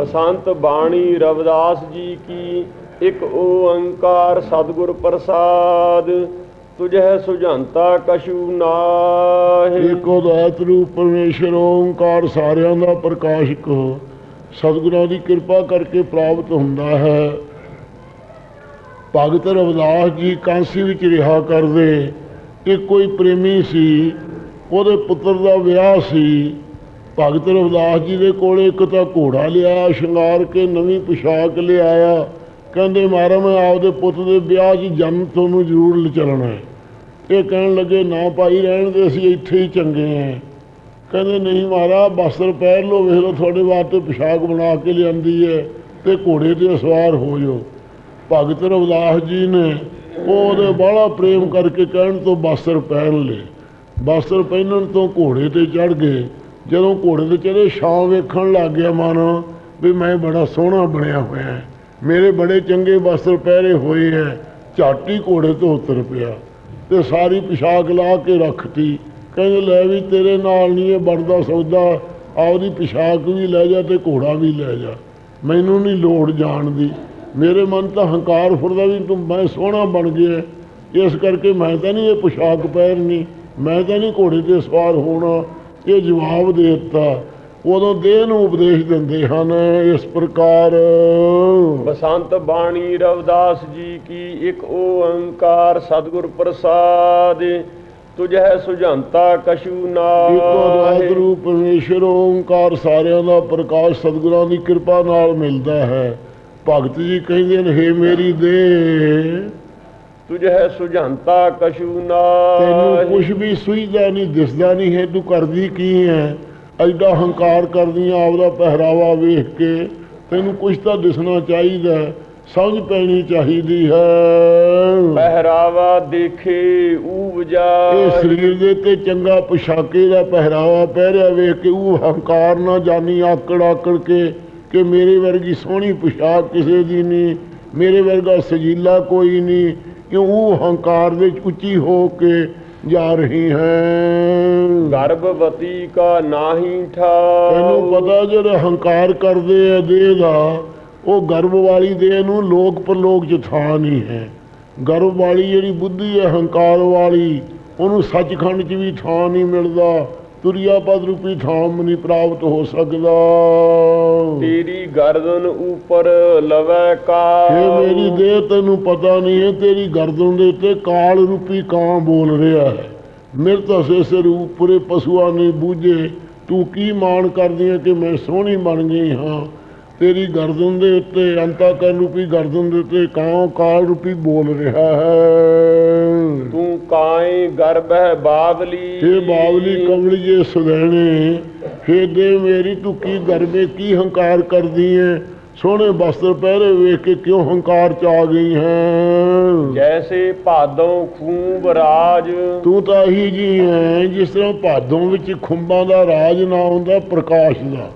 ਬਸੰਤ ਬਾਣੀ ਰਵਿਦਾਸ ਜੀ ਕੀ ਇੱਕ ਓੰਕਾਰ ਸਤਿਗੁਰ ਪ੍ਰਸਾਦ ਤੁਝੈ ਸੁਝੰਤਾ ਕਛੂ ਨਾਹੀ। ਏਕੋ ਦਾਤ ਰੂਪ ਪਰਮੇਸ਼ਰ, ਓੰਕਾਰ ਸਾਰਿਆਂ ਦਾ ਪ੍ਰਕਾਸ਼ਕ ਸਤਿਗੁਰਾਂ ਦੀ ਕਿਰਪਾ ਕਰਕੇ ਪ੍ਰਾਪਤ ਹੁੰਦਾ ਹੈ। ਭਗਤ ਰਵਿਦਾਸ ਜੀ ਕਾਂਸੀ ਵਿੱਚ ਰਿਹਾ ਕਰਦੇ। ਇੱਕ ਕੋਈ ਪ੍ਰੇਮੀ ਸੀ, ਉਹਦੇ ਪੁੱਤਰ ਦਾ ਵਿਆਹ ਸੀ। ਭਗਤ ਰਵਿਦਾਸ ਜੀ ਦੇ ਕੋਲ ਇੱਕ ਤਾਂ ਘੋੜਾ ਲਿਆ, ਸ਼ਿੰਗਾਰ ਕੇ ਨਵੀਂ ਪੁਸ਼ਾਕ ਲਿਆਇਆ ਕਹਿੰਦੇ, ਮਾਰਾ, ਮੈਂ ਆਪਦੇ ਪੁੱਤ ਦੇ ਵਿਆਹ 'ਚ ਜਨਮ ਤੁਹਾਨੂੰ ਜ਼ਰੂਰ ਲੈ ਚੱਲਣਾ ਹੈ। ਇਹ ਕਹਿਣ ਲੱਗੇ, ਨਾ ਭਾਈ, ਰਹਿਣ ਦੇ, ਅਸੀਂ ਇੱਥੇ ਹੀ ਚੰਗੇ ਆਂ। ਕਹਿੰਦੇ, ਨਹੀਂ ਮਹਾਰਾ ਬਸਤਰ ਪਹਿਰ ਲਓ, ਵੇਖ ਲਓ, ਤੁਹਾਡੇ ਵਾਸਤੇ ਪੁਸ਼ਾਕ ਬਣਾ ਕੇ ਲਿਆਂਦੀ ਹੈ ਤੇ ਘੋੜੇ ਤੇ ਸਵਾਰ ਹੋ ਜਾਓ। ਭਗਤ ਰਵਿਦਾਸ ਜੀ ਨੇ ਉਹਦੇ ਬਾਹਲਾ ਪ੍ਰੇਮ ਕਰਕੇ ਕਹਿਣ ਤੋਂ ਬਸਤਰ ਪਹਿਨ ਲਏ। ਬਸਤਰ ਪਹਿਨਣ ਤੋਂ ਘੋੜੇ ਤੇ ਚੜ ਗਏ। ਜਦੋਂ ਘੋੜੇ ਤੇ ਚੜੇ ਛਾਂ ਵੇਖਣ ਲੱਗ ਗਿਆ ਮਨ ਵੀ ਮੈਂ ਬੜਾ ਸੋਹਣਾ ਬਣਿਆ ਹੋਇਆ ਹੈ। ਮੇਰੇ ਬੜੇ ਚੰਗੇ ਵਸਤਰ ਪਹਿਰੇ ਹੋਏ ਹੈ। ਝਾਟੀ ਘੋੜੇ ਤੋਂ ਉਤਰ ਪਿਆ ਤੇ ਸਾਰੀ ਪੁਸ਼ਾਕ ਲਾ ਕੇ ਰੱਖਤੀ। ਕਹਿੰਦੇ, ਲੈ ਵੀ ਤੇਰੇ ਨਾਲ ਨਹੀਂ ਇਹ ਬਣਦਾ ਸੌਦਾ। ਆਪਦੀ ਪੁਸ਼ਾਕ ਵੀ ਲੈ ਜਾ ਤੇ ਘੋੜਾ ਵੀ ਲੈ ਜਾ। ਮੈਨੂੰ ਨਹੀਂ ਲੋੜ ਜਾਣ ਦੀ। ਮੇਰੇ ਮਨ ਤਾਂ ਹੰਕਾਰ ਫੁਰਦਾ ਵੀ ਤੂੰ ਮੈਂ ਸੋਹਣਾ ਬਣ ਗਿਆ ਇਸ ਕਰਕੇ ਮੈਂ ਤਾਂ ਨਹੀਂ ਇਹ ਪੁਸ਼ਾਕ ਪਹਿਰਨੀ। ਮੈਂ ਤਾਂ ਨਹੀਂ ਘੋੜੇ ਤੇ ਸਵਾਰ ਹੋਣਾ। ਇਹ ਜਵਾਬ ਦੇ ਦਿੱਤਾ। ਉਦੋਂ ਦੇਹ ਨੂੰ ਉਪਦੇਸ਼ ਦਿੰਦੇ ਹਨ ਇਸ ਪ੍ਰਕਾਰ। ਬਸੰਤ ਬਾਣੀ ਰਵਿਦਾਸ ਜੀ ਕੀ ਇੱਕ ਓੰਕਾਰ ਸਤਿਗੁਰ ਪ੍ਰਸਾਦ ਤੁਝੈ ਸੁਝੰਤਾ ਇੱਕੋ ਨਾਹੀ ਰੂਪ ਪਰਮੇਸ਼ਰ ਓੰਕਾਰ ਸਾਰਿਆਂ ਦਾ ਪ੍ਰਕਾਸ਼ ਸਤਿਗੁਰਾਂ ਦੀ ਕਿਰਪਾ ਨਾਲ ਮਿਲਦਾ ਹੈ। ਭਗਤ ਜੀ ਕਹਿੰਦੇ ਨੇ ਹੇ ਮੇਰੀ ਦੇ ਤੁਝੈ ਸੁਝੰਤਾ ਕਛੂ ਤੈਨੂੰ ਨਾਹੀ ਕੁਝ ਵੀ ਸੁਝਦਾ ਨਹੀਂ ਦਿਸਦਾ ਨਹੀਂ ਹੈ ਤੂੰ ਕਰਦੀ ਕੀ ਹੈ? ਐਡਾ ਹੰਕਾਰ ਕਰਦੀ ਆਂ ਆਪਦਾ ਪਹਿਰਾਵਾ ਵੇਖ ਕੇ ਤੈਨੂੰ ਕੁਝ ਤਾਂ ਦਿਸਣਾ ਚਾਹੀਦਾ ਸਮਝ ਪੈਣੀ ਚਾਹੀਦੀ ਹੈ। ਪਹਿਰਾਵਾ ਦੇਖੇ ਊਵਜਾ ਇਹ ਸਰੀਰ ਦੇ ਤੇ ਚੰਗਾ ਪੁਸ਼ਾਕੇ ਦਾ ਪਹਿਰਾਵਾ ਪਹਿਰਿਆ ਵੇਖ ਕੇ ਉਹ ਹੰਕਾਰ ਨਾ ਜਾਣੀ ਆਕੜ ਆਕੜ ਕੇ ਕਿ ਮੇਰੇ ਵਰਗੀ ਸੋਹਣੀ ਪੁਸ਼ਾਕ ਕਿਸੇ ਦੀ ਨਹੀਂ ਮੇਰੇ ਵਰਗਾ ਸਜੀਲਾ ਕੋਈ ਨਹੀਂ। ਕਿਉਂ ਉਹ ਹੰਕਾਰ ਵਿੱਚ ਉੱਚੀ ਹੋ ਕੇ ਜਾ ਰਹੀ ਹੈ? ਗਰਭਵਤੀ ਕਾ ਨਾਹੀ ਇਹਨੂੰ ਠਾਉ ਪਤਾ ਜਿਹੜੇ ਹੰਕਾਰ ਕਰਦੇ ਆ ਦੇਹ ਦਾ ਉਹ ਗਰਭ ਵਾਲੀ ਦੇਹ ਨੂੰ ਲੋਕ ਪਰਲੋਕ ਚ ਥਾਂ ਨਹੀਂ ਹੈ। ਗਰਭ ਵਾਲੀ ਜਿਹੜੀ ਬੁੱਧੀ ਹੈ ਹੰਕਾਰ ਵਾਲੀ ਉਹਨੂੰ ਸੱਚਖੰਡ ਚ ਵੀ ਥਾਂ ਨਹੀਂ ਮਿਲਦਾ। ਤੁਰਿਆ ਪਦ ਰੂਪੀ ਥਾਂ ਵੀ ਨਹੀਂ ਪ੍ਰਾਪਤ ਹੋ ਸਕਦਾ। ਤੇਰੀ ਗਰਦਨ ਉਪਰ ਲਵੈ ਕਾ ਇਹ ਮੇਰੀ ਦੇਹ ਤੈਨੂੰ ਪਤਾ ਨਹੀਂ ਹੈ ਤੇਰੀ ਗਰਦਨ ਦੇ ਉੱਤੇ ਕਾਲ ਰੂਪੀ ਕਾਂ ਬੋਲ ਰਿਹਾ ਹੈ। ਮਿਰਤ ਹਸੇ ਸਿਰ ਉਪਰੇ ਪਸ਼ੂਆਂ ਨੇ ਬੂਝੇ। ਤੂੰ ਕੀ ਮਾਣ ਕਰਦੀ ਹੈ ਕਿ ਮੈਂ ਸੋਹਣੀ ਬਣ ਗਈ ਹਾਂ? ਤੇਰੀ ਗਰਦਨ ਦੇ ਉੱਤੇ ਅੰਤਾ ਕਰ ਰੂਪੀ ਗਰਦਨ ਦੇ ਉੱਤੇ ਕਾਂ ਕਾਲ ਰੂਪੀ ਬੋਲ ਰਿਹਾ ਹੈ। ਤੂੰ ਕਾਏ ਗਰਭ ਹੈ ਬਾਵਲੀ। ਇਹ ਬਾਵਲੀ ਕਮਲੀਏ ਸੁਦੈਣੇ ਫੇ ਦੇ ਮੇਰੀ ਤੂੰ ਕੀ ਗਰਬੇ ਕੀ ਹੰਕਾਰ ਕਰਦੀ ਹੈ ਸੋਹਣੇ ਬਸਤਰ ਪਹਿਰੇ ਵੇਖ ਕੇ ਕਿਉਂ ਹੰਕਾਰ ਚ ਆ ਗਈ ਹੈ? ਜੈਸੇ ਭਾਦੋਂ ਖੂਬ ਰਾਜ। ਤੂੰ ਤਾਂ ਇਹੀ ਜੀ ਹੈ ਜਿਸ ਤਰ੍ਹਾਂ ਭਾਦੋਂ ਵਿੱਚ ਖੁੰਬਾਂ ਦਾ ਰਾਜ ਨਾ ਹੁੰਦਾ ਪ੍ਰਕਾਸ਼ ਦਾ।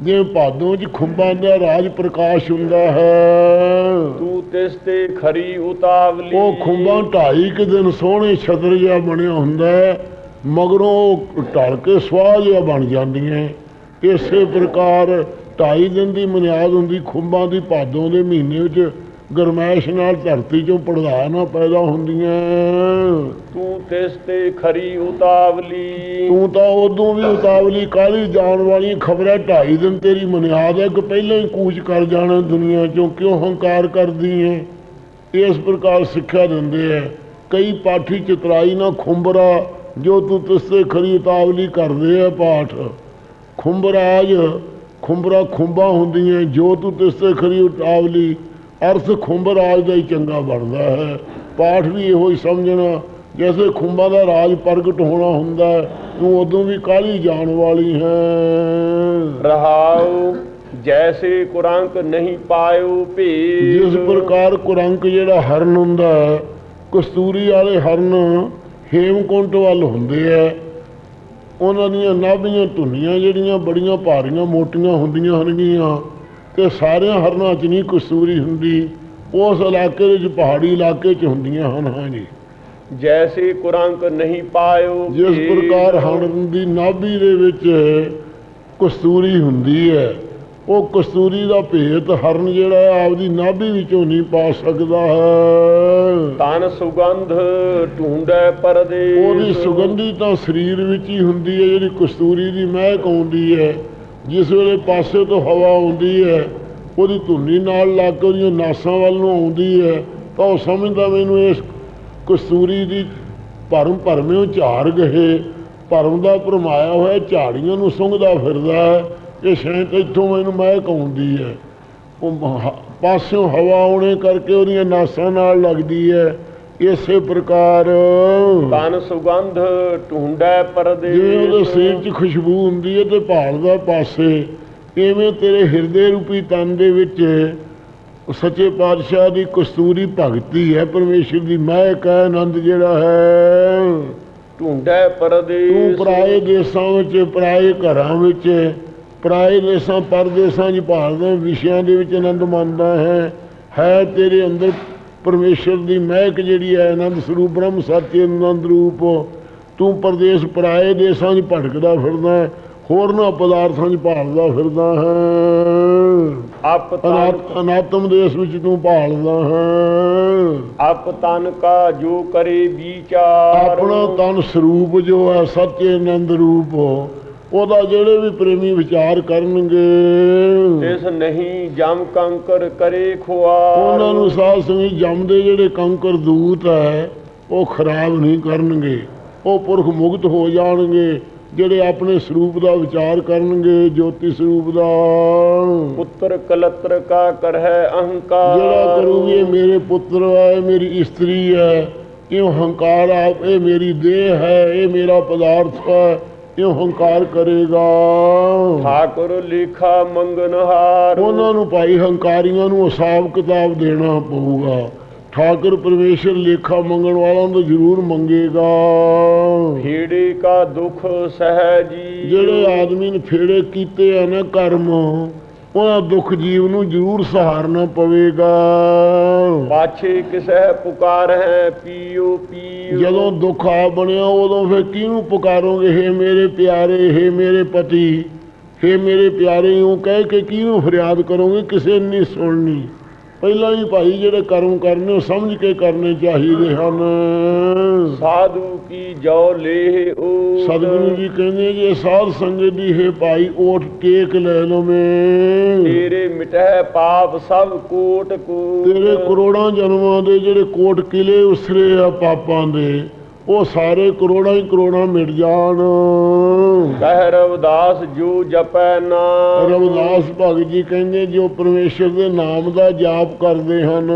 ਜਿਵੇਂ ਭਾਦੋਂ 'ਚ ਖੁੰਬਾਂ ਦਾ ਰਾਜ ਪ੍ਰਕਾਸ਼ ਹੁੰਦਾ ਹੈ। ਤੂੰ ਤਿਸ ਤੇ ਖਰੀ ਉਤਾਵਲੀ। ਉਹ ਖੁੰਬਾਂ ਢਾਈ ਕੁ ਦਿਨ ਸੋਹਣੇ ਛਤਰ ਜਿਹਾ ਬਣਿਆ ਹੁੰਦਾ ਹੈ ਮਗਰੋਂ ਢਲ ਕੇ ਸਵਾਹ ਜਿਹਾ ਬਣ ਜਾਂਦੀਆਂ ਇਸੇ ਪ੍ਰਕਾਰ ਢਾਈ ਦਿਨ ਦੀ ਮਨਿਆਦ ਹੁੰਦੀ ਖੁੰਬਾਂ ਦੀ ਭਾਦੋਂ ਦੇ ਮਹੀਨੇ ਵਿੱਚ ਗਰਮੈਸ਼ ਨਾਲ ਧਰਤੀ 'ਚੋਂ ਪੜਦਾ ਨਾ ਪੈਦਾ ਹੁੰਦੀਆਂ। ਤੂੰ ਤਿਸ ਤੇ ਖਰੀ ਉਤਾਵਲੀ? ਤੂੰ ਤਾਂ ਉਦੋਂ ਵੀ ਉਤਾਵਲੀ ਕਾਲੀ ਜਾਣ ਵਾਲੀ ਖਬਰਾਂ ਢਾਈ ਦਿਨ ਤੇਰੀ ਮਨਿਆਦ ਹੈ ਕਿ ਪਹਿਲਾਂ ਹੀ ਕੂਚ ਕਰ ਜਾਣਾ ਦੁਨੀਆ ਚੋਂ ਕਿਉਂ ਹੰਕਾਰ ਕਰਦੀ ਹੈ ਇਸ ਪ੍ਰਕਾਰ ਸਿੱਖਿਆ ਦਿੰਦੇ ਹੈ ਕਈ ਪਾਠੀ ਚਤਰਾਈ ਨਾ ਖੁੰਬਰਾ ਜੋ ਤੂੰ ਤਿਸਤੇ ਖਰੀ ਉਤਾਵਲੀ ਕਰਦੇ ਆ ਪਾਠ। ਖੁੰਬਰਾਜ ਖੁੰਬਰਾ ਖੁੰਬਾਂ ਹੁੰਦੀਆਂ ਜੋ ਤੂੰ ਤਿਸਤੇ ਖਰੀ ਉਤਾਵਲੀ ਅਰਥ ਖੁੰਬਰਾਜ ਦਾ ਹੀ ਚੰਗਾ ਬਣਦਾ ਹੈ। ਪਾਠ ਵੀ ਇਹੋ ਹੀ ਸਮਝਣਾ ਜੈਸੇ ਖੁੰਬਾਂ ਦਾ ਰਾਜ ਪ੍ਰਗਟ ਹੋਣਾ ਹੁੰਦਾ ਤੂੰ ਉਦੋਂ ਵੀ ਕਾਲੀ ਜਾਣ ਵਾਲੀ ਹੈ। ਰਹਾਉ ਜੈਸੇ ਕੁਰੰਕ ਨਹੀਂ ਪਾਇਓ ਭੇਦ ਜਿਸ ਪ੍ਰਕਾਰ ਕੁਰੰਕ ਜਿਹੜਾ ਹਰਨ ਹੁੰਦਾ ਹੈ ਕਸਤੂਰੀ ਵਾਲੇ ਹਰਨ ਹੇਮਕੁੰਟ ਵੱਲ ਹੁੰਦੇ ਆ ਉਹਨਾਂ ਦੀਆਂ ਨਾਭੀਆਂ ਧੁੰਨੀਆਂ ਜਿਹੜੀਆਂ ਬੜੀਆਂ ਭਾਰੀਆਂ ਮੋਟੀਆਂ ਹੁੰਦੀਆਂ ਹਨਗੀਆਂ ਤੇ ਸਾਰਿਆਂ ਹਰਨਾਂ 'ਚ ਨਹੀਂ ਕਸਤੂਰੀ ਹੁੰਦੀ ਉਸ ਇਲਾਕੇ ਵਿੱਚ ਪਹਾੜੀ ਇਲਾਕੇ 'ਚ ਹੁੰਦੀਆਂ ਹਨ ਹਾਂਜੀ ਜੈਸੇ ਕੁਰੰਕ ਨਹੀਂ ਪਾਇਓ ਜਿਸ। ਪ੍ਰਕਾਰ ਹਰਨ ਦੀ ਨਾਭੀ ਦੇ ਵਿੱਚ ਕਸਤੂਰੀ ਹੁੰਦੀ ਹੈ ਉਹ ਕਸਤੂਰੀ ਦਾ ਭੇਤ ਹਰਨ ਜਿਹੜਾ ਆਪਦੀ ਨਾਭੀ ਵਿੱਚੋਂ ਨਹੀਂ ਪਾ ਸਕਦਾ ਹੈ। ਤਨ ਸੁਗੰਧ ਢੂੰਡੈ ਪਰਦੇਸ। ਉਹਦੀ ਸੁਗੰਧੀ ਤਾਂ ਸਰੀਰ ਵਿੱਚ ਹੀ ਹੁੰਦੀ ਹੈ ਜਿਹੜੀ ਕਸਤੂਰੀ ਦੀ ਮਹਿਕ ਆਉਂਦੀ ਹੈ। ਜਿਸ ਵੇਲੇ ਪਾਸੇ ਤੋਂ ਹਵਾ ਆਉਂਦੀ ਹੈ, ਉਹਦੀ ਧੁਨੀ ਨਾਲ ਲੱਗ ਕੇ ਉਹਦੀਆਂ ਨਾਸਾਂ ਵੱਲ ਨੂੰ ਆਉਂਦੀ ਹੈ, ਤਾਂ ਉਹ ਸਮਝਦਾ ਮੈਨੂੰ ਇਸ ਕਸਤੂਰੀ ਦੀ ਭਰਮ ਭਰਮਿਓ ਝਾੜ ਗਏ। ਭਰਮ ਦਾ ਭਰਮਾਇਆ ਹੋਇਆ ਝਾੜੀਆਂ ਨੂੰ ਸੁੰਘਦਾ ਫਿਰਦਾ ਹੈ। ਇਹ ਸ਼ੈਂਕ ਇੱਥੋਂ ਮੈਨੂੰ ਮਹਿਕ ਆਉਂਦੀ ਹੈ। ਉਹ ਮ- ਪਾਸਿਓਂ ਹਵਾ ਆਉਣੇ ਕਰਕੇ ਉਹਦੀਆਂ ਨਾਸਾਂ ਨਾਲ ਲੱਗਦੀ ਹੈ। ਇਸੇ ਪ੍ਰਕਾਰ ਤਨ ਸੁਗੰਧ ਢੂੰਡੈ ਪਰਦੇਸ। ਜਿਵੇਂ ਉਹਦੇ ਸਰੀਰ 'ਚ ਖੁਸ਼ਬੂ ਹੁੰਦੀ ਹੈ ਤੇ ਭਾਲਦਾ ਪਾਸੇ ਇਵੇਂ ਤੇਰੇ ਹਿਰਦੇ ਰੂਪੀ ਤਨ ਦੇ ਵਿੱਚ ਉਹ ਸੱਚੇ ਪਾਤਸ਼ਾਹ ਦੀ ਕਸਤੂਰੀ ਭਗਤੀ ਹੈ ਪਰਮੇਸ਼ਰ ਦੀ ਮਹਿਕ ਹੈ ਆਨੰਦ ਜਿਹੜਾ ਹੈ। ਢੂੰਡੈ ਤੂੰ ਪਰਦੇਸ ਪਰਾਏ ਦੇਸਾਂ ਵਿੱਚ ਪਰਾਏ ਘਰਾਂ ਵਿੱਚ ਪਰਾਏ ਦੇਸਾਂ ਪਰਦੇਸਾਂ 'ਚ ਭਾਲਦਾ ਵਿਸ਼ਿਆਂ ਦੇ ਵਿੱਚ ਆਨੰਦ ਮੰਨਦਾ ਹੈ। ਹੈ ਤੇਰੇ ਅੰਦਰ ਪਰਮੇਸ਼ਰ ਦੀ ਮਹਿਕ ਜਿਹੜੀ ਹੈ ਆਨੰਦ ਸਰੂਪ ਬ੍ਰਹਮ ਸਤਿ ਆਨੰਦ ਰੂਪ ਤੂੰ ਪਰਦੇਸ ਪਰਾਏ ਦੇਸਾਂ 'ਚ ਭਟਕਦਾ ਫਿਰਦਾ ਹੈ, ਹੋਰਨਾਂ ਪਦਾਰਥਾਂ 'ਚ ਭਾਲਦਾ ਫਿਰਦਾ ਹੈ। ਅਨਾਤ ਅਨਾਤਮ ਦੇਸ਼ ਵਿੱਚ ਤੂੰ ਭਾਲਦਾ ਹੈ। ਅਪ ਤਨ ਕਾ ਜੋ ਕਰੇ ਵਿਚਾਰ। ਆਪਣਾ ਤਨ ਸਰੂਪ ਜੋ ਹੈ ਸੱਚੇ ਆਨੰਦ ਰੂਪ ਉਹਦਾ ਜਿਹੜੇ ਵੀ ਪ੍ਰੇਮੀ ਵਿਚਾਰ ਕਰਨਗੇ। ਤਿਸ ਨਹੀਂ ਜਮ ਕੰਕਰ ਕਰੇ ਖੁਆਰ ਉਹਨਾਂ ਨੂੰ ਸਾਧ ਸੰਗਤ ਜੰਮਦੇ ਜਿਹੜੇ ਕੰਕਰ ਦੂਤ ਹੈ ਉਹ ਖਰਾਬ ਨਹੀਂ ਕਰਨਗੇ। ਉਹ ਪੁਰਖ ਮੁਕਤ ਹੋ ਜਾਣਗੇ ਜਿਹੜੇ ਆਪਣੇ ਸਰੂਪ ਦਾ ਵਿਚਾਰ ਕਰਨਗੇ ਜੋਤੀ ਸਰੂਪ ਦਾ। ਪੁੱਤਰ ਕਲਤਰ ਕਾ ਕਰਹਿ ਅਹੰਕਾਰ। ਜਿਹੜਾ ਕਰੂਗੀ ਇਹ ਮੇਰੇ ਪੁੱਤਰ ਹੈ ਮੇਰੀ ਇਸਤਰੀ ਹੈ ਇਹ ਹੰਕਾਰ ਆਪ ਇਹ ਮੇਰੀ ਦੇਹ ਹੈ ਇਹ ਮੇਰਾ ਪਦਾਰਥ ਹੈ ਇਹ ਹੰਕਾਰ ਕਰੇਗਾ। ਠਾਕੁਰ ਲੇਖਾ ਮੰਗਨਹਾਰ ਉਹਨਾਂ ਨੂੰ ਭਾਈ ਹੰਕਾਰੀਆਂ ਨੂੰ ਹਿਸਾਬ ਕਿਤਾਬ ਦੇਣਾ ਪਊਗਾ। ਠਾਕੁਰ ਪਰਮੇਸ਼ਰ ਲੇਖਾ ਮੰਗਣ ਵਾਲਾ ਨੂੰ ਜ਼ਰੂਰ ਮੰਗੇਗਾ। ਫੇੜੇ ਕਾ ਦੁਖ ਸਹਿਜੀ ਜਿਹੜੇ ਆਦਮੀ ਨੇ ਫੇੜੇ ਕੀਤੇ ਆ ਨਾ ਕਰਮ ਉਹਨਾਂ ਦੁੱਖ ਜੀਵ ਨੂੰ ਜ਼ਰੂਰ ਸਹਾਰਨਾ ਪਵੇਗਾ। ਪਾਛੇ ਕਿਸਹਿ ਪੁਕਾਰ ਹੈ ਪੀਓ ਪੀਓ। ਜਦੋਂ ਦੁੱਖ ਆ ਬਣਿਆ ਉਦੋਂ ਫਿਰ ਕਿਹਨੂੰ ਪੁਕਾਰੋਗੇ? ਹੇ ਮੇਰੇ ਪਿਆਰੇ ਹੇ ਮੇਰੇ ਪਤੀ। ਹੇ ਮੇਰੇ ਪਿਆਰੇ ਉਹ ਕਹਿ ਕੇ ਕਿਹਨੂੰ ਫਰਿਆਦ ਕਰੋਗੇ? ਕਿਸੇ ਨੇ ਨਹੀਂ ਸੁਣਨੀ। ਪਹਿਲਾਂ ਹੀ ਭਾਈ ਜਿਹੜੇ ਕਰਮ ਕਰਨੇ ਉਹ ਸਮਝ ਕੇ ਕਰਨੇ ਚਾਹੀਦੇ ਹਨ। ਸਾਧੂ ਕੀ ਜੋ ਲੇਹ ਓ ਸਤਿਗੁਰੂ ਜੀ ਕਹਿੰਦੇ ਜੇ ਸਾਧ ਸੰਗਤ ਦੀ ਹੈ ਭਾਈ ਓਟ ਟੇਕ ਲੈ ਲਵੇਂ। ਤੇਰੇ ਮਿਟਹਿ ਪਾਪ ਸਭ ਕੋਟ ਕੋ ਤੇਰੇ ਕਰੋੜਾਂ ਜਨਮਾਂ ਦੇ ਜਿਹੜੇ ਕੋਟ ਕਿਲੇ ਉਸਰੇ ਆ ਪਾਪਾਂ ਦੇ। ਉਹ ਸਾਰੇ ਕਰੋੜਾਂ ਹੀ ਕਰੋੜਾਂ ਮਿਟ ਜਾਣ। ਕਹਿ ਰਵਦਾਸ ਜੋ ਜਪੈ ਨਾਮ ਰਵਿਦਾਸ ਭਗਤ ਜੀ ਕਹਿੰਦੇ ਜੋ ਪਰਮੇਸ਼ਰ ਦੇ ਨਾਮ ਦਾ ਜਾਪ ਕਰਦੇ ਹਨ।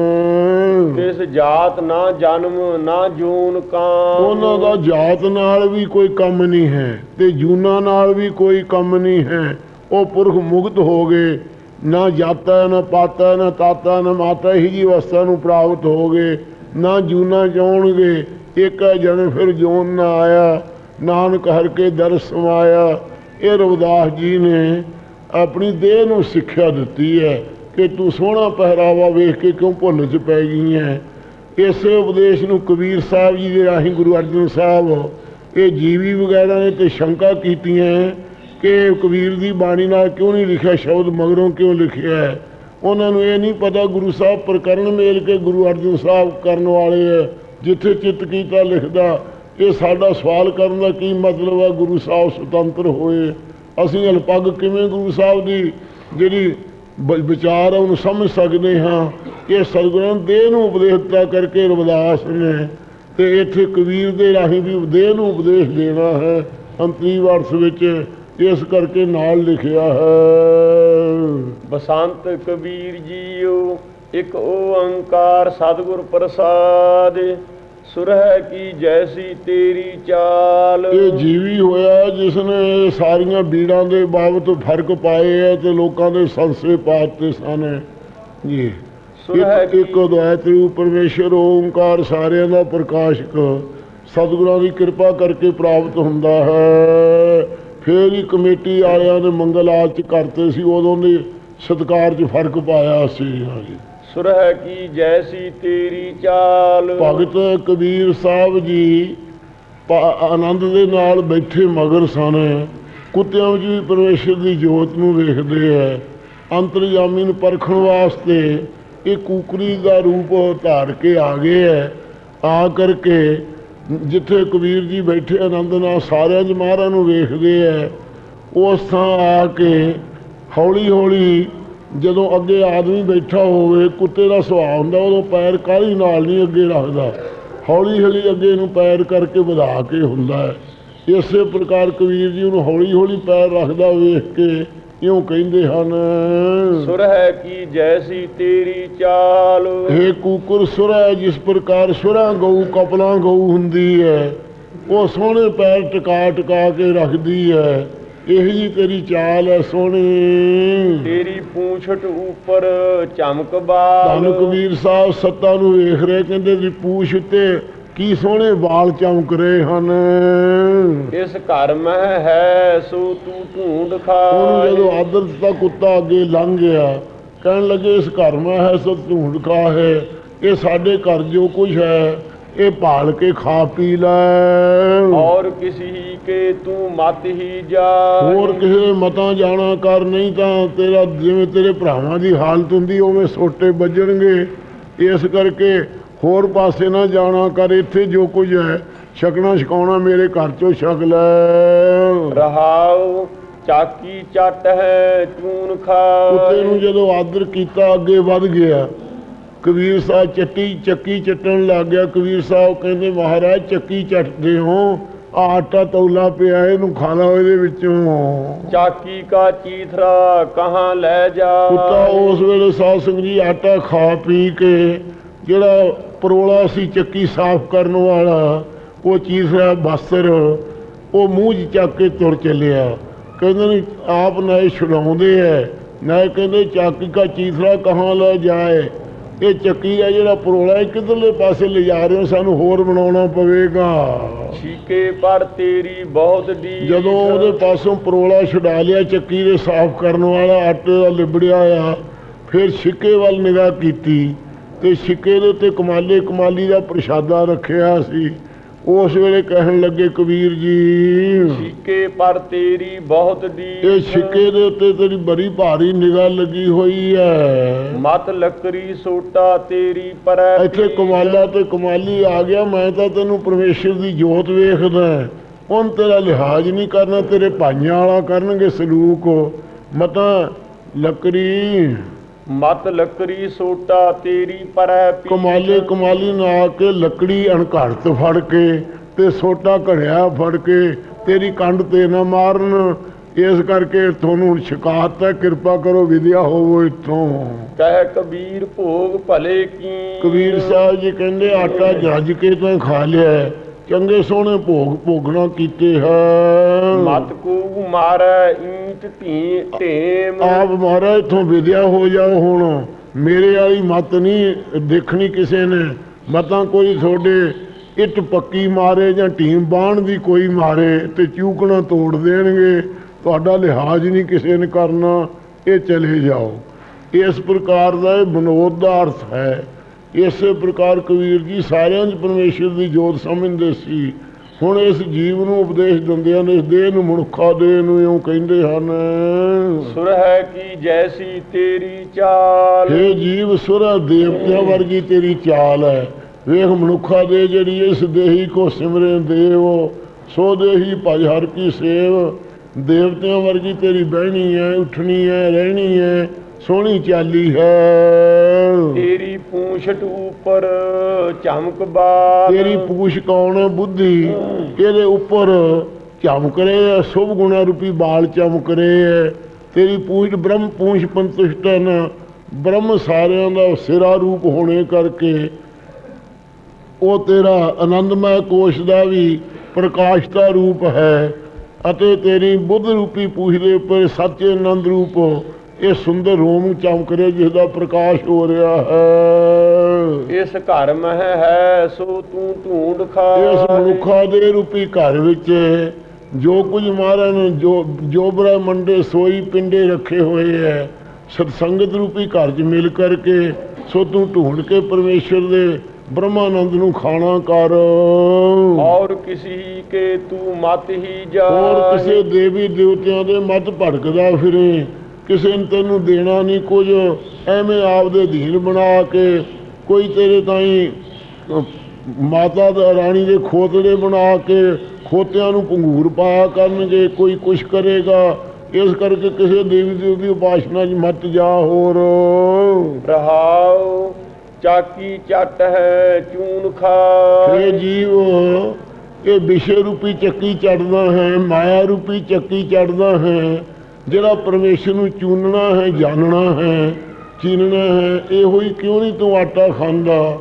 ਤਿਸ ਜਾਤ ਨਾ ਜਨਮ ਨਾ ਜੂਨ ਕਾਮ ਉਹਨਾਂ ਦਾ ਜਾਤ ਨਾਲ ਵੀ ਕੋਈ ਕੰਮ ਨਹੀਂ ਹੈ ਤੇ ਜੂਨਾ ਨਾਲ ਵੀ ਕੋਈ ਕੰਮ ਨਹੀਂ ਹੈ। ਉਹ ਪੁਰਖ ਮੁਕਤ ਹੋ ਗਏ ਨਾ ਜਾਤਾ ਨਾ ਪਾਤਾ ਨਾ ਤਾਤਾ ਨਾ ਮਾਤਾ ਹੀ ਜੀ ਅਵਸਥਾ ਨੂੰ ਪ੍ਰਾਪਤ ਹੋ ਗਏ। ਨਾ ਜੂਨਾ ਜਾਣਗੇ ਇੱਕ ਜਨ ਫਿਰ ਜੋਨ ਨਾ ਆਇਆ, ਨਾਨਕ ਹਰ ਕੇ ਦਰ ਸਮਾਇਆ। ਇਹ ਰਵਿਦਾਸ ਜੀ ਨੇ ਆਪਣੀ ਦੇਹ ਨੂੰ ਸਿੱਖਿਆ ਦਿੱਤੀ ਹੈ ਕਿ ਤੂੰ ਸੋਹਣਾ ਪਹਿਰਾਵਾ ਵੇਖ ਕੇ ਕਿਉਂ ਭੁੱਲ ਚ ਪੈ ਗਈ ਹੈ? ਇਸੇ ਉਪਦੇਸ਼ ਨੂੰ ਕਬੀਰ ਸਾਹਿਬ ਜੀ ਦੇ ਰਾਹੀਂ ਗੁਰੂ ਅਰਜਨ ਸਾਹਿਬ ਇਹ ਜੀਵੀ ਵਗੈਰਾ ਨੇ ਤੇ ਸ਼ੰਕਾ ਕੀਤੀਆਂ ਕਿ ਕਬੀਰ ਦੀ ਬਾਣੀ ਨਾਲ ਕਿਉਂ ਨਹੀਂ ਲਿਖਿਆ, ਸ਼ਬਦ ਮਗਰੋਂ ਕਿਉਂ ਲਿਖਿਆ ਹੈ? ਉਹਨਾਂ ਨੂੰ ਇਹ ਨਹੀਂ ਪਤਾ ਗੁਰੂ ਸਾਹਿਬ ਪ੍ਰਕਰਨ ਮੇਲ ਕੇ ਗੁਰੂ ਅਰਜਨ ਸਾਹਿਬ ਕਰਨ ਵਾਲੇ ਹੈ ਜਿੱਥੇ ਚਿੱਤ ਕੀਤਾ ਲਿਖਦਾ, ਇਹ ਸਾਡਾ ਸਵਾਲ ਕਰਨ ਦਾ ਕੀ ਮਤਲਬ ਹੈ ਗੁਰੂ ਸਾਹਿਬ ਸੁਤੰਤਰ ਹੋਏ। ਅਸੀਂ ਅਲਪੱਗ ਕਿਵੇਂ ਗੁਰੂ ਸਾਹਿਬ ਦੀ ਜਿਹੜੀ ਬ- ਵਿਚਾਰ ਆ, ਉਹਨੂੰ ਸਮਝ ਸਕਦੇ ਹਾਂ। ਇਹ ਸਤਿਗੁਰਾਂ ਨੇ ਦੇਹ ਨੂੰ ਉਪਦੇਸ਼ਤਾ ਕਰਕੇ ਰਵਿਦਾਸ ਨੇ ਤੇ ਇੱਥੇ ਕਬੀਰ ਦੇ ਰਾਹੀਂ ਵੀ ਦੇਹ ਨੂੰ ਉਪਦੇਸ਼ ਦੇਣਾ ਹੈ। ਅੰਤਰੀ ਵਰਸ ਵਿੱਚ ਇਸ ਕਰਕੇ ਨਾਲ ਲਿਖਿਆ ਹੈ। ਬਸੰਤ ਕਬੀਰ ਜੀਓ ਇੱਕ ਓੰਕਾਰ ਸਤਿਗੁਰ ਪ੍ਰਸਾਦ ਸੁਰਹਿ ਕੀ ਜੈਸੀ ਤੇਰੀ ਚਾਲ। ਇਹ ਜੀਵੀ ਹੋਇਆ ਜਿਸ ਨੇ ਸਾਰੀਆਂ ਬੀੜਾਂ ਦੇ ਬਾਬਤ ਫ਼ਰਕ ਪਾਏ ਹੈ ਤੇ ਲੋਕਾਂ ਦੇ ਸੰਸੇ ਪਾਤੇ ਸਨ। ਜੀ ਸੁਰਹਿ ਇੱਕ ਰੂਪ ਪਰਮੇਸ਼ਰ ਓੰਕਾਰ ਸਾਰਿਆਂ ਦਾ ਪ੍ਰਕਾਸ਼ਕ ਸਤਿਗੁਰਾਂ ਦੀ ਕਿਰਪਾ ਕਰਕੇ ਪ੍ਰਾਪਤ ਹੁੰਦਾ ਹੈ। ਫੇਰ ਹੀ ਕਮੇਟੀ ਵਾਲਿਆਂ ਨੇ ਮੰਗਲ ਆਚ ਕਰਤੇ ਸੀ ਉਦੋਂ ਦੇ ਸਤਕਾਰ 'ਚ ਫ਼ਰਕ ਪਾਇਆ ਸੀ ਹਾਂਜੀ। ਸੁਰਹਿ ਕੀ ਜੈਸੀ ਤੇਰੀ ਚਾਲ। ਭਗਤ ਕਬੀਰ ਸਾਹਿਬ ਜੀ ਆਨੰਦ ਦੇ ਨਾਲ ਬੈਠੇ ਮਗਰ ਸਨ। ਕੁੱਤਿਆਂ ਵਿੱਚ ਵੀ ਪਰਮੇਸ਼ਰ ਦੀ ਜੋਤ ਨੂੰ ਵੇਖਦੇ ਹੈ ਅੰਤਰਯਾਮੀ ਨੂੰ ਪਰਖਣ ਵਾਸਤੇ ਇਹ ਕੂਕਰੀ ਦਾ ਰੂਪ ਧਾਰ ਕੇ ਆ ਗਏ ਹੈ ਆ ਕਰਕੇ ਜਿੱਥੇ ਕਬੀਰ ਜੀ ਬੈਠੇ ਆਨੰਦ ਨਾਲ ਸਾਰਿਆਂ ਚ ਮਹਾਰਾਜ ਨੂੰ ਵੇਖਦੇ ਹੈ ਉਸ ਥਾਂ ਆ ਕੇ ਹੌਲੀ ਹੌਲੀ ਜਦੋਂ ਅੱਗੇ ਆਦਮੀ ਬੈਠਾ ਹੋਵੇ, ਕੁੱਤੇ ਦਾ ਸੁਭਾਅ ਹੁੰਦਾ, ਉਦੋਂ ਪੈਰ ਕਾਹਲੀ ਨਾਲ ਨਹੀਂ ਅੱਗੇ ਰੱਖਦਾ। ਹੌਲੀ ਹੌਲੀ ਅੱਗੇ ਨੂੰ ਪੈਰ ਕਰਕੇ ਵਧਾ ਕੇ ਹੁੰਦਾ ਹੈ। ਇਸੇ ਪ੍ਰਕਾਰ ਕਬੀਰ ਜੀ ਨੂੰ ਹੌਲੀ ਹੌਲੀ ਪੈਰ ਰੱਖਦਾ ਵੇਖ ਕੇ ਇਉਂ ਕਹਿੰਦੇ ਹਨ? ਸੁਰ ਹੈ ਕੀ ਜੈਸੀ ਤੇਰੀ ਚਾਲ? ਇਹ ਕੁਕਰ ਸੁਰਾ ਜਿਸ ਪ੍ਰਕਾਰ ਸੁਰਾ ਗਊ ਕਪਲਾਂ ਗਊ ਹੁੰਦੀ ਹੈ ਉਹ ਸੋਹਣੇ ਪੈਰ ਟਿਕਾ ਟਿਕਾ ਕੇ ਰੱਖਦੀ ਹੈ। ਇਹੀ ਜੀ ਤੇਰੀ ਚਾਲ ਹੈ ਸੋਹਣੀ। ਤੇਰੀ ਪੂੰਛਟ ਉੱਪਰ ਚਮਕ ਬਾਲ। ਧੰਨ ਕਬੀਰ ਸਾਹਿਬ ਸੱਤਾ ਨੂੰ ਵੇਖ ਰਹੇ ਕਹਿੰਦੇ ਵੀ ਪੂਛ ਉੱਤੇ ਕੀ ਸੋਹਣੇ ਵਾਲ ਚਮਕ ਰਹੇ ਹਨ? ਇਸ ਘਰ ਮਹਿ ਹੈ ਸੋ ਤੂੰ ਢੂੰਡ ਖਾਏ ਜਦੋਂ ਆਦਰ ਦਿੱਤਾ ਕੁੱਤਾ ਅੱਗੇ ਲੰਘ ਗਿਆ। ਕਹਿਣ ਲੱਗੇ ਇਸ ਘਰ ਮੈਂ ਹੈ ਸੋ ਢੂੰਡ ਖਾ ਹੈ। ਇਹ ਸਾਡੇ ਘਰ ਜੋ ਕੁਝ ਹੈ ਇਹ ਭਾਲ ਕੇ ਖਾ ਪੀ ਲੈ। ਔਰ ਕਿਸੀ ਕੇ ਤੂੰ ਮਤ ਹੀ ਜਾ ਹੋਰ ਕਿਸੇ ਦੇ ਮਤਾਂ ਜਾਣਾ ਕਰ ਨਹੀਂ ਤਾਂ ਤੇਰਾ ਜਿਵੇਂ ਤੇਰੇ ਭਰਾਵਾਂ ਦੀ ਹਾਲਤ ਹੁੰਦੀ ਉਵੇਂ ਸੋਟੇ ਵੱਜਣਗੇ। ਇਸ ਕਰਕੇ ਹੋਰ ਪਾਸੇ ਨਾ ਜਾਣਾ ਕਰ ਇੱਥੇ ਜੋ ਕੁਝ ਹੈ ਛਕਣਾ ਛਕਾਉਣਾ ਮੇਰੇ ਘਰ ਚੋਂ ਛਕ ਲੈ। ਰਹਾਉ ਚਾਕੀ ਚੱਟ ਹੈ ਚੂਨ ਕੁੱਤੇ ਨੂੰ ਜਦੋਂ ਆਦਰ ਕੀਤਾ ਅੱਗੇ ਵੱਧ ਗਿਆ। ਕਬੀਰ ਸਾਹਿਬ ਚੱਟੀ ਚੱਕੀ ਚੱਟਣ ਲੱਗ ਗਿਆ। ਕਬੀਰ ਸਾਹਿਬ ਕਹਿੰਦੇ ਮਹਾਰਾਜ ਚੱਕੀ ਚੱਟਦੇ ਹੋ ਆਟਾ ਤੌਲਾ ਪਿਆ ਇਹਨੂੰ ਖਾ ਲਓ ਇਹਦੇ ਵਿੱਚੋਂ। ਚਾਕੀ ਕਾ ਚੀਥਰਾ ਕਹਾਂ ਲੈ ਜਾ। ਕੁੱਤਾ ਉਸ ਵੇਲੇ ਸਾਧ ਸੰਗਤ ਜੀ ਆਟਾ ਖਾ ਪੀ ਕੇ ਜਿਹੜਾ ਪਰੋਲਾ ਸੀ ਚੱਕੀ ਸਾਫ਼ ਕਰਨ ਵਾਲਾ ਉਹ ਚੀਸਰਾ ਬਸਰ ਉਹ ਮੂੰਹ 'ਚ ਚੱਕ ਕੇ ਤੁਰ ਚੱਲਿਆ। ਕਹਿੰਦੇ ਨੇ ਆਪ ਨਾ ਇਹ ਛੁਡਾਉਂਦੇ ਐ ਨਾ ਕਹਿੰਦੇ ਚੱਕੀ ਕਾ ਚੀਸਰਾ ਕਹਾਂ ਲੈ ਜਾਏ? ਇਹ ਚੱਕੀ ਆ ਜਿਹੜਾ ਪਰੋਲਾ ਇਹ ਕਿੱਧਰਲੇ ਪਾਸੇ ਲਿਜਾ ਰਹੇ ਹੋ? ਸਾਨੂੰ ਹੋਰ ਬਣਾਉਣਾ ਪਵੇਗਾ। ਛੀਕੇ ਪਰ ਤੇਰੀ ਬਹੁਤ ਡੀ ਜਦੋਂ ਉਹਦੇ ਪਾਸੋਂ ਪਰੋਲਾ ਛੁਡਾ ਲਿਆ ਚੱਕੀ ਦੇ ਸਾਫ਼ ਕਰਨ ਵਾਲਾ ਆਟੇ ਦਾ ਲਿਬੜਿਆ ਆ ਫਿਰ ਛਿੱਕੇ ਵੱਲ ਨਿਗਾਹ ਕੀਤੀ। ਤੇ ਛਿੱਕੇ ਦੇ ਉੱਤੇ ਕਮਾਲੇ ਕਮਾਲੀ ਦਾ ਪ੍ਰਸ਼ਾਦਾ ਰੱਖਿਆ ਸੀ। ਉਸ ਵੇਲੇ ਕਹਿਣ ਲੱਗੇ ਕਬੀਰ ਜੀ ਛੀਕੇ ਪਰ ਤੇਰੀ ਬਹੁਤ ਡੀ ਇਹ ਛਿੱਕੇ ਦੇ ਉੱਤੇ ਤੇਰੀ ਬੜੀ ਭਾਰੀ ਨਿਗਾਹ ਲੱਗੀ ਹੋਈ ਹੈ। ਮਤ ਲੱਕਰੀ ਸੋਟਾ ਤੇਰੀ ਪਰੈ ਇੱਥੇ। ਕਮਾਲਾ ਤੇ ਕਮਾਲੀ ਆ ਗਿਆ ਮੈਂ ਤਾਂ ਤੈਨੂੰ ਪਰਮੇਸ਼ਰ ਦੀ ਜੋਤ ਵੇਖਦਾ। ਉਹਨ ਤੇਰਾ ਲਿਹਾਜ਼ ਨਹੀਂ ਕਰਨਾ ਤੇਰੇ ਭਾਈਆਂ ਵਾਲਾ ਕਰਨਗੇ ਸਲੂਕ। ਮਤਾ ਲੱਕੜੀ ਮਤ ਲੱਕਰੀ ਸੋਟਾ ਤੇਰੀ ਪਰੈ ਪੀਰ। ਕਮਾਲੇ ਕਮਾਲੀ ਨਾ ਆ ਕੇ ਲੱਕੜੀ ਅਣਘੜਤ ਫੜ ਕੇ ਤੇ ਸੋਟਾ ਘੜਿਆ ਫੜ ਕੇ ਤੇਰੀ ਕੰਡ ਤੇ ਨਾ ਮਾਰਨ ਇਸ ਕਰਕੇ ਤੁਹਾਨੂੰ ਹੁਣ ਸ਼ਿਕਾਇਤ ਹੈ ਕਿਰਪਾ ਕਰੋ ਵਿਦਿਆ ਹੋਵੋ ਇੱਥੋਂ ਕਹਿ ਕਬੀਰ ਭੋਗ ਭਲੇ ਕੀ ਕਬੀਰ ਸਾਹਿਬ ਜੀ ਕਹਿੰਦੇ ਆਟਾ ਜੱਜ ਕੇ ਤਾਂ ਖਾ ਲਿਆ ਹੈ। ਚੰਗੇ ਸੋਹਣੇ ਭੋਗ ਭੋਗਣਾ ਕੀਤੇ ਹੈ। ਮਤ ਕੂ ਮਾਰੈ ਈਟ ਢੀ ਢੇਮ ਆਪ ਮਹਾਰਾਜ ਇਥੋਂ ਵਿਦਿਆ ਹੋ ਜਾਓ ਹੁਣ। ਮੇਰੇ ਵਾਲੀ ਮਤ ਨਹੀਂ ਦੇਖਣੀ ਕਿਸੇ ਨੇ। ਮਤਾਂ ਕੋਈ ਤੁਹਾਡੇ ਇੱਟ ਪੱਕੀ ਮਾਰੇ ਜਾਂ ਟੀਮ ਬਾਣ ਦੀ ਕੋਈ ਮਾਰੇ ਤੇ ਚੂਕਣਾ ਤੋੜ ਦੇਣਗੇ। ਤੁਹਾਡਾ ਲਿਹਾਜ਼ ਨਹੀਂ ਕਿਸੇ ਨੇ ਕਰਨਾ ਇਹ ਚਲੇ ਜਾਓ। ਇਸ ਪ੍ਰਕਾਰ ਦਾ ਇਹ ਮਨੋਦ ਦਾ ਅਰਥ ਹੈ। ਇਸੇ ਪ੍ਰਕਾਰ ਕਬੀਰ ਜੀ ਸਾਰਿਆਂ 'ਚ ਪਰਮੇਸ਼ਰ ਦੀ ਜੋਤ ਸਮਝਦੇ ਸੀ। ਹੁਣ ਇਸ ਜੀਵ ਨੂੰ ਉਪਦੇਸ਼ ਦਿੰਦੇ ਹਨ ਇਸ ਦੇਹ ਨੂੰ ਮਨੁੱਖਾ ਦੇਹ ਨੂੰ ਇਉਂ ਕਹਿੰਦੇ ਹਨ। ਸੁਰ ਹੈ ਕੀ ਜੈਸੀ ਤੇਰੀ ਚਾਲ? ਹੇ ਜੀਵ ਸੁਰਾ ਦੇਵਤਿਆਂ ਵਰਗੀ ਤੇਰੀ ਚਾਲ ਹੈ। ਵੇਖ ਮਨੁੱਖਾ ਦੇ ਜਿਹੜੀ ਇਸ ਦੇਹੀ ਕੋ ਸਿਮਰੇ ਦੇਵ ਸੋ ਦੇਹੀ ਭਜ ਹਰ ਕੀ ਸੇਵ। ਦੇਵਤਿਆਂ ਵਰਗੀ ਤੇਰੀ ਬਹਿਣੀ ਹੈ ਉੱਠਣੀ ਹੈ ਰਹਿਣੀ ਹੈ। ਸੋਹਣੀ ਚਾਲੀ ਹੈ। ਤੇਰੀ ਪੂੰਛਟ ਉੱਪਰ ਚਮਕ ਬਾਲ। ਤੇਰੀ ਪੂਛ ਕੌਣ ਬੁੱਧੀ? ਇਹਦੇ ਉੱਪਰ ਚਮਕ ਰਹੇ ਹੈ ਸ਼ੁਭ ਗੁਣਾ ਰੂਪੀ ਬਾਲ ਚਮਕ ਰਹੇ ਹੈ ਤੇਰੀ ਪੂਛ ਬ੍ਰਹਮ ਪੂਛ ਪੰਤੁਸ਼ਟਨ ਬ੍ਰਹਮ ਸਾਰਿਆਂ ਦਾ ਸਿਰਾ ਰੂਪ ਹੋਣੇ ਕਰਕੇ। ਉਹ ਤੇਰਾ ਆਨੰਦਮय ਕੋਸ਼ ਦਾ ਵੀ ਪ੍ਰਕਾਸ਼ ਦਾ ਰੂਪ ਹੈ ਅਤੇ ਤੇਰੀ ਬੁੱਧ ਰੂਪੀ ਪੂਛ ਦੇ ਉੱਪਰ ਸੱਚੇ ਆਨੰਦ ਰੂਪ ਇਹ ਸੁੰਦਰ ਰੋਮ ਚਮਕ ਰਿਹਾ ਜਿਸ ਦਾ ਪ੍ਰਕਾਸ਼ ਹੋ ਰਿਹਾ ਹੈ। ਇਸ ਘਰ ਮਹਿ ਹੈ ਸੋ ਤੂੰ ਢੂੰਡ ਖਾ ਇਸ ਮਨੁੱਖਾ ਦੇ ਰੂਪੀ ਘਰ ਵਿੱਚ ਜੋ ਕੁਝ ਮਹਾਰਾਜ ਨੇ ਜੋ ਜੋ ਬ੍ਰਹਮੰਡੇ ਸੋਈ ਪਿੰਡੇ ਰੱਖੇ ਹੋਏ ਹੈ। ਸਤਸੰਗਤ ਰੂਪੀ ਘਰ 'ਚ ਮਿਲ ਕਰਕੇ ਸੋ ਤੂੰ ਢੂੰਡ ਕੇ ਪਰਮੇਸ਼ਰ ਦੇ ਬ੍ਰਹਮਾਨੰਦ ਨੂੰ ਖਾਣਾ ਕਰ। ਔਰ ਕਿਸੀ ਕੇ ਤੂੰ ਮਤ ਹੀ ਜਾ ਹੋਰ ਕਿਸੇ ਦੇਵੀ ਦੇਵਤਿਆਂ ਦੇ ਮਤ ਭੜਕਦਾ ਫਿਰੇ। ਕਿਸੇ ਨੇ ਤੈਨੂੰ ਦੇਣਾ ਨਹੀਂ ਕੁਝ ਐਵੇਂ ਆਪਦੇ ਅਧੀਨ ਬਣਾ ਕੇ ਕੋਈ ਤੇਰੇ ਤਾਈਂ ਮਾਤਾ ਦਾ ਰਾਣੀ ਦੇ ਖੋਤੜੇ ਬਣਾ ਕੇ ਖੋਤਿਆਂ ਨੂੰ ਪੰਗੂਰ ਪਾਇਆ ਕਰਨਗੇ ਕੋਈ ਕੁਛ ਕਰੇਗਾ। ਇਸ ਕਰਕੇ ਕਿਸੇ ਦੇਵੀ ਦੇਵ ਦੀ ਉਪਾਸਨਾ 'ਚ ਮਤ ਜਾ ਹੋਰ। ਰਹਾਉ ਚਾਕੀ ਚੱਟ ਹੈ ਚੂਨ ਖਾਏ ਇਹ ਜੀਵ ਇਹ ਵਿਸ਼ੇ ਰੂਪੀ ਚੱਕੀ ਚੜਦਾ ਹੈ ਮਾਇਆ ਰੂਪੀ ਚੱਕੀ ਚੜਦਾ ਹੈ। ਜਿਹੜਾ ਪਰਮੇਸ਼ਰ ਨੂੰ ਚੂਨਣਾ ਹੈ ਜਾਣਨਾ ਹੈ ਚੀਨਣਾ ਹੈ ਇਹੋ ਹੀ ਕਿਉਂ ਨਹੀਂ ਤੂੰ ਆਟਾ ਖਾਂਦਾ?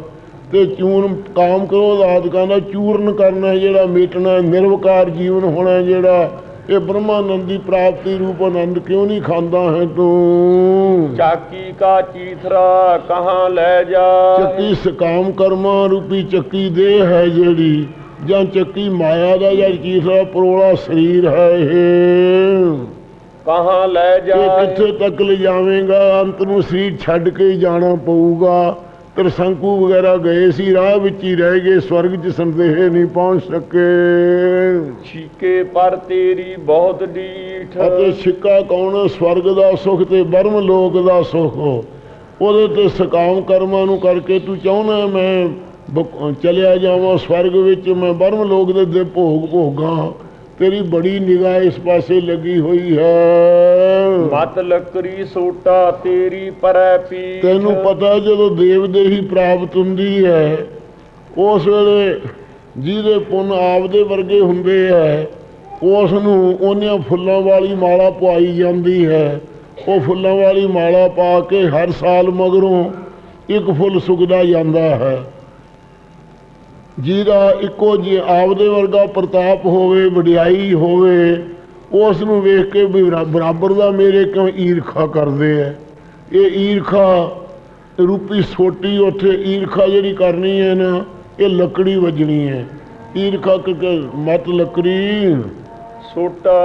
ਤੇ ਚੂਨ ਕਾਮ ਕਰੋ ਆਦਿਕਾਂ ਦਾ ਚੂਰਨ ਕਰਨਾ ਹੈ ਜਿਹੜਾ ਮੇਟਣਾ ਹੈ, ਨਿਰਵਕਾਰ ਜੀਵਨ ਹੋਣਾ ਹੈ ਜਿਹੜਾ। ਇਹ ਬ੍ਰਹਮਾਨੰਦ ਦੀ ਪ੍ਰਾਪਤੀ ਰੂਪ ਆਨੰਦ ਕਿਉਂ ਨਹੀਂ ਖਾਂਦਾ ਹੈ ਤੂੰ? ਚਾਕੀ ਕਾ ਚੀਥਰਾ ਕਹਾਂ ਲੈ ਜਾ ਚੱਕੀ ਸਕਾਮ ਕਰਮਾਂ ਰੂਪੀ ਚੱਕੀ ਦੇ ਹੈ ਜਿਹੜੀ ਜਾਂ ਚੱਕੀ ਮਾਇਆ ਦਾ ਜਾਂ ਚੀਸਾ ਪਰੋਲਾ ਸਰੀਰ ਹੈ ਇਹ। ਕਹਾਂ ਲੈ ਇਹ ਜਾ ਕਿੱਥੇ ਤੱਕ ਲਿਜਾਵੇਂਗਾ ਅੰਤ ਨੂੰ ਸਰੀਰ ਛੱਡ ਕੇ ਹੀ ਜਾਣਾ ਪਊਗਾ। ਤਰਸੰਕੂ ਵਗੈਰਾ ਗਏ ਸੀ ਰਾਹ ਵਿੱਚ ਹੀ ਰਹਿ ਗਏ ਸਵਰਗ 'ਚ ਸੰਦੇਹ ਨਹੀਂ ਪਹੁੰਚ ਸਕੇ। ਛੀਕੇ ਪਰ ਤੇਰੀ ਬਹੁਤ ਡੀਠ। ਅਤੇ ਛਿੱਕਾ ਕੌਣ? ਸਵਰਗ ਦਾ ਸੁਖ ਤੇ ਬਰਮ ਲੋਕ ਦਾ ਸੁਖ। ਉਹਦੇ ਤੇ ਸਕਾਮ ਕਰਮਾਂ ਨੂੰ ਕਰਕੇ ਤੂੰ ਚਾਹੁੰਦਾ ਮੈਂ ਚਲਿਆ ਜਾਵਾਂ ਸਵਰਗ ਵਿੱਚ ਮੈਂ ਬਰਮ ਲੋਕ ਦੇ ਦੇ ਭੋਗ ਭੋਗਾਂ। ਤੇਰੀ ਬੜੀ ਨਿਗਾਹ ਇਸ ਪਾਸੇ ਲੱਗੀ ਹੋਈ ਹੈ। ਮਤ ਲੱਕਰੀ ਸੋਟਾ ਤੇਰੀ ਪਰੈ ਪੀਠ। ਤੈਨੂੰ ਪਤਾ ਜਦੋਂ ਦੇਵ ਦੇ ਹੀ ਪ੍ਰਾਪਤ ਹੁੰਦੀ ਹੈ ਉਸ ਵੇਲੇ ਜਿਹਦੇ ਪੁੰਨ ਆਪਦੇ ਵਰਗੇ ਹੁੰਦੇ ਹੈ ਉਸ ਨੂੰ ਉਹਨਿਆਂ ਫੁੱਲਾਂ ਵਾਲੀ ਮਾਲਾ ਪਵਾਈ ਜਾਂਦੀ ਹੈ। ਉਹ ਫੁੱਲਾਂ ਵਾਲੀ ਮਾਲਾ ਪਾ ਕੇ ਹਰ ਸਾਲ ਮਗਰੋਂ ਇੱਕ ਫੁੱਲ ਸੁੱਕਦਾ ਜਾਂਦਾ ਹੈ। ਜਿਹਦਾ ਇੱਕੋ ਜਿਹਾ ਆਪਦੇ ਵਰਗਾ ਪ੍ਰਤਾਪ ਹੋਵੇ ਵਡਿਆਈ ਹੋਵੇ ਉਸ ਨੂੰ ਵੇਖ ਕੇ ਬਰਾਬਰ ਦਾ ਮੇਰੇ ਕਿਉਂ ਈਰਖਾ ਕਰਦੇ ਐ? ਇਹ ਈਰਖਾ ਰੂਪੀ ਸੋਟੀ ਉੱਥੇ ਈਰਖਾ ਜਿਹੜੀ ਕਰਨੀ ਹੈ ਨਾ ਇਹ ਲੱਕੜੀ ਵੱਜਣੀ ਹੈ ਈਰਖਾ ਕਿ ਮਤ ਲੱਕੜੀ ਸੋਟਾ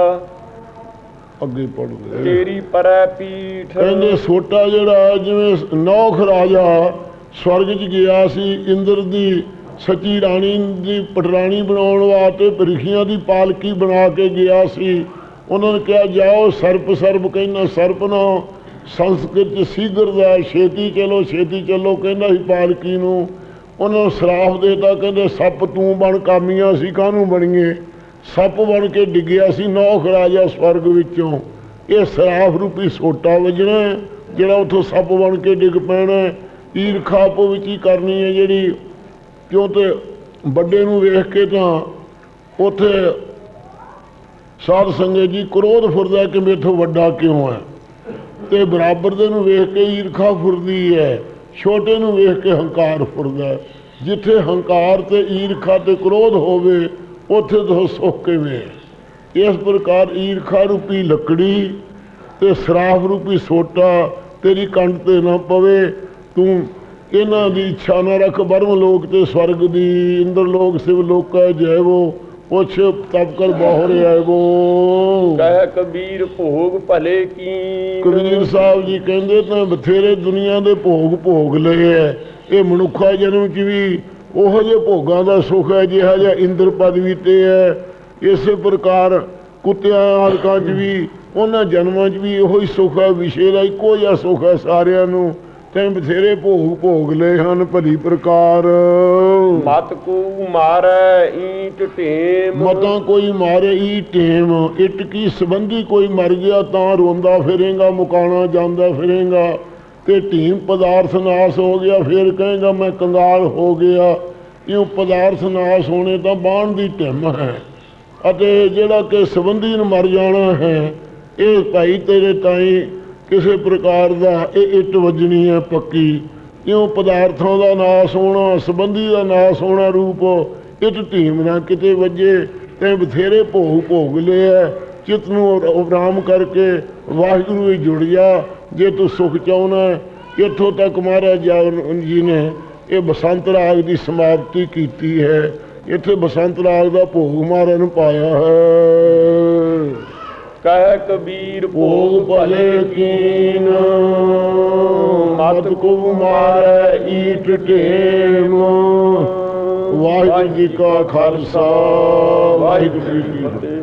ਅੱਗੇ ਪੜਦੇ ਤੇਰੀ ਪਰੈ ਪੀਠ। ਕਹਿੰਦੇ ਸੋਟਾ ਜਿਹੜਾ ਜਿਵੇਂ ਨੌਖ ਰਾਜਾ ਸਵਰਗ 'ਚ ਗਿਆ ਸੀ ਇੰਦਰ ਦੀ ਸੱਚੀ ਰਾਣੀ ਦੀ ਪਟਰਾਣੀ ਬਣਾਉਣ ਵਾਸਤੇ ਬਰਿਖੀਆਂ ਦੀ ਪਾਲਕੀ ਬਣਾ ਕੇ ਗਿਆ ਸੀ। ਉਹਨਾਂ ਨੇ ਕਿਹਾ, ਜਾਓ, ਸਰਪ ਸਰਪ ਕਹਿੰਦਾ, ਸਰਪ ਨਾ, ਸੰਸਕ੍ਰਿਤ 'ਚ ਸੀਗਰ ਦਾ, ਛੇਤੀ ਚਲੋ ਛੇਤੀ ਚਲੋ, ਕਹਿੰਦਾ ਸੀ ਪਾਲਕੀ ਨੂੰ। ਉਹਨਾਂ ਨੂੰ ਸਰਾਫ ਦੇਤਾ, ਕਹਿੰਦੇ, ਸੱਪ ਤੂੰ ਬਣ, ਕਾਮੀਆਂ ਸੀ ਕਾਹਨੂੰ ਬਣੀਏ? ਸੱਪ ਬਣ ਕੇ ਡਿੱਗਿਆ ਸੀ ਨੌਖ ਰਾਜਾ ਸਵਰਗ ਵਿੱਚੋਂ। ਇਹ ਸਰਾਫ ਰੂਪੀ ਸੋਟਾ ਵੱਜਣਾ ਜਿਹੜਾ ਉੱਥੋਂ ਸੱਪ ਬਣ ਕੇ ਡਿੱਗ ਪੈਣਾ ਈਰਖਾ ਆਪੋ ਵਿੱਚ ਹੀ ਕਰਨੀ ਹੈ ਜਿਹੜੀ ਕਿਉਂ ਤੇ ਵੱਡੇ ਨੂੰ ਵੇਖ ਕੇ ਤਾਂ ਉੱਥੇ ਸਾਧ ਸੰਗਤ ਜੀ ਕ੍ਰੋਧ ਫੁਰਦਾ ਕਿ ਮੇਥੋਂ ਵੱਡਾ ਕਿਉਂ ਹੈ? ਤੇ ਬਰਾਬਰ ਦੇ ਨੂੰ ਵੇਖ ਕੇ ਈਰਖਾ ਫੁਰਦੀ ਹੈ, ਛੋਟੇ ਨੂੰ ਵੇਖ ਕੇ ਹੰਕਾਰ ਫੁਰਦਾ ਜਿੱਥੇ ਹੰਕਾਰ ਤੇ ਈਰਖਾ ਤੇ ਕ੍ਰੋਧ ਹੋਵੇ, ਉੱਥੇ ਤੋਂ ਸੁੱਖ ਕਿਵੇਂ ਇਸ ਪ੍ਰਕਾਰ ਈਰਖਾ ਰੂਪੀ ਲੱਕੜੀ ਤੇ ਸਰਾਫ ਰੂਪੀ ਸੋਟਾ ਤੇਰੀ ਕੰਡ ਤੇ ਨਾ ਪਵੇ, ਤੂੰ ਇਹਨਾਂ ਦੀ ਇੱਛਾ ਨਾ ਰੱਖ ਬਰਮ ਲੋਕ ਤੇ ਸਵਰਗ ਦੀ ਇੰਦਰ ਲੋਕ ਸਿਵ ਲੋਕਾ ਜੈਵੋ ਪੁੱਛ ਤਪ ਕਰ ਬਾਹਰ ਆਇਵੋ। ਕਹਿ ਕਬੀਰ ਭੋਗ ਭਲੇ ਕੀ ਕਬੀਰ ਸਾਹਿਬ ਜੀ ਕਹਿੰਦੇ ਤਾਂ ਬਥੇਰੇ ਦੁਨੀਆ ਦੇ ਭੋਗ ਭੋਗ ਲਏ ਐ। ਇਹ ਮਨੁੱਖਾ ਜਨਮ ਚ ਵੀ ਉਹੋ ਜਿਹੇ ਭੋਗਾਂ ਦਾ ਸੁੱਖ ਹੈ ਜਿਹਾ ਜਿਹਾ ਇੰਦਰ ਪਦਵੀ ਤੇ ਹੈ ਇਸੇ ਪ੍ਰਕਾਰ ਕੁੱਤਿਆਂ ਆਦਿਕਾਂ ਚ ਵੀ ਉਹਨਾਂ ਜਨਮਾਂ ਚ ਵੀ ਇਹੋ ਹੀ ਸੁੱਖ ਹੈ ਵਿਸ਼ੇ ਦਾ ਇੱਕੋ ਜਿਹਾ ਸੁੱਖ ਹੈ ਸਾਰਿਆਂ ਨੂੰ। ਤੈਂ ਬਥੇਰੇ ਭੋਗ ਭੋਗ ਲਏ ਹਨ ਭਲੀ ਪ੍ਰਕਾਰ। ਮਤ ਕੋ ਮਾਰੈ ਈਟ ਢੇਮ ਮਤਾਂ ਕੋਈ ਮਾਰੇ ਈ ਟੇਮ ਇੱਟ ਕੀ ਸੰਬੰਧੀ ਕੋਈ ਮਰ ਗਿਆ ਤਾਂ ਰੋਂਦਾ ਫਿਰੇਗਾ ਮੁਕਾਣਾ ਜਾਂਦਾ ਫਿਰੇਗਾ। ਤੇ ਢੀਮ ਪਦਾਰਥ ਨਾਸ ਹੋ ਗਿਆ ਫਿਰ ਕਹੇਗਾ ਮੈਂ ਕੰਗਾਲ ਹੋ ਗਿਆ। ਇਹ ਪਦਾਰਥ ਨਾਸ ਹੋਣੇ ਤਾਂ ਬਾਣ ਦੀ ਢਿੰਮ ਹੈ। ਅਤੇ ਜਿਹੜਾ ਕਿ ਸੰਬੰਧੀ ਨੂੰ ਮਰ ਜਾਣਾ ਹੈ ਇਹ ਭਾਈ ਤੇਰੇ ਤਾਈਂ ਕਿਸੇ ਪ੍ਰਕਾਰ ਦਾ ਇਹ ਇੱਟ ਵੱਜਣੀ ਹੈ ਪੱਕੀ। ਕਿਉਂ ਪਦਾਰਥਾਂ ਦਾ ਨਾਸ ਹੋਣਾ, ਸੰਬੰਧੀ ਦਾ ਨਾਸ ਹੋਣਾ ਰੂਪ, ਇੱਟ ਢੀਮ ਨਾ ਕਿਤੇ ਵੱਜੇ, ਤੇ ਬਥੇਰੇ ਭੋਗ ਭੋਗ ਲਿਆ ਚਿਤ ਨੂੰ ਆਰਾਮ ਕਰਕੇ ਵਾਹਿਗੁਰੂ ਵਿੱਚ ਜੁੜ ਜਾ, ਜੇ ਤੂੰ ਸੁਖ ਚਾਹੁੰਦਾ ਇੱਥੋਂ ਤੱਕ ਮਹਾਰਾਜ ਜਾਨ ਜੀ ਨੇ ਇਹ ਬਸੰਤ ਰਾਗ ਦੀ ਸਮਾਪਤੀ ਕੀਤੀ ਹੈ। ਇੱਥੇ ਬਸੰਤ ਰਾਗ ਦਾ ਭੋਗ ਮਹਾਰਾਜ ਨੂੰ ਪਾਇਆ ਹੈ। ਕਹਿ ਕਬੀਰ ਭੋਗ ਭੋਗ ਭਲੇ ਕੀਨ। ਮਤ ਕੋ ਮਾਰੈ ਈਟ ਢੇਮ। ਵਾਹਿਗੁਰੂ ਜੀ ਕਾ ਖਾਲਸਾ, ਵਾਹਿਗੁਰੂ ਜੀ ਕੀ ਫਤਿਹ।